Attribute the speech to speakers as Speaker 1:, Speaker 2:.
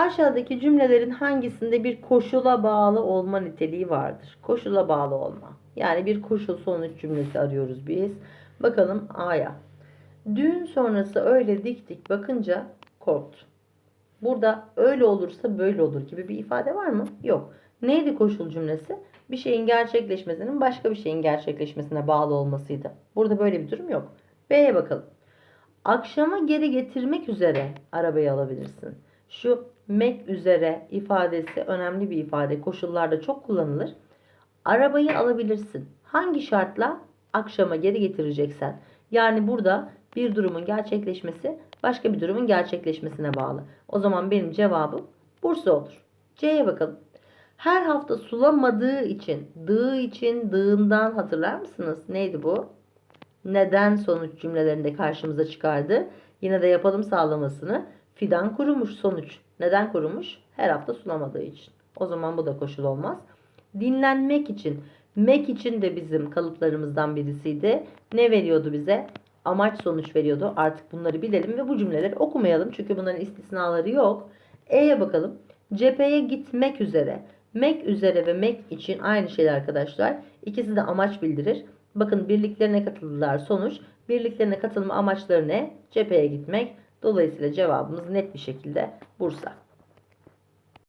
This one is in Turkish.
Speaker 1: Aşağıdaki cümlelerin hangisinde bir koşula bağlı olma niteliği vardır? Koşula bağlı olma. Yani bir koşul sonuç cümlesi arıyoruz biz. Bakalım A'ya. Düğün sonrası öyle dik dik bakınca korktu. Burada öyle olursa böyle olur gibi bir ifade var mı? Yok. Neydi koşul cümlesi? Bir şeyin gerçekleşmesinin başka bir şeyin gerçekleşmesine bağlı olmasıydı. Burada böyle bir durum yok. B'ye bakalım. Akşama geri getirmek üzere arabayı alabilirsin. Şu mek üzere ifadesi önemli bir ifade. Koşullarda çok kullanılır. Arabayı alabilirsin. Hangi şartla? Akşama geri getireceksen. Yani burada bir durumun gerçekleşmesi başka bir durumun gerçekleşmesine bağlı. O zaman benim cevabım Bursa olur. C'ye bakalım. Her hafta sulamadığı için, dığı için, dığından hatırlar mısınız? Neydi bu? Neden sonuç cümlelerinde karşımıza çıkardı? Yine de yapalım sağlamasını. Fidan kurumuş sonuç. Neden kurumuş? Her hafta sulamadığı için. O zaman bu da koşul olmaz. Dinlenmek için. Mek için de bizim kalıplarımızdan birisiydi. Ne veriyordu bize? Amaç sonuç veriyordu. Artık bunları bilelim ve bu cümleleri okumayalım. Çünkü bunların istisnaları yok. E'ye bakalım. Cepheye gitmek üzere. Mek üzere ve mek için aynı şeyler arkadaşlar. İkisi de amaç bildirir. Bakın birliklerine katıldılar sonuç. Birliklerine katılma amaçları ne? Cepheye gitmek. Dolayısıyla cevabımız net bir şekilde Bursa.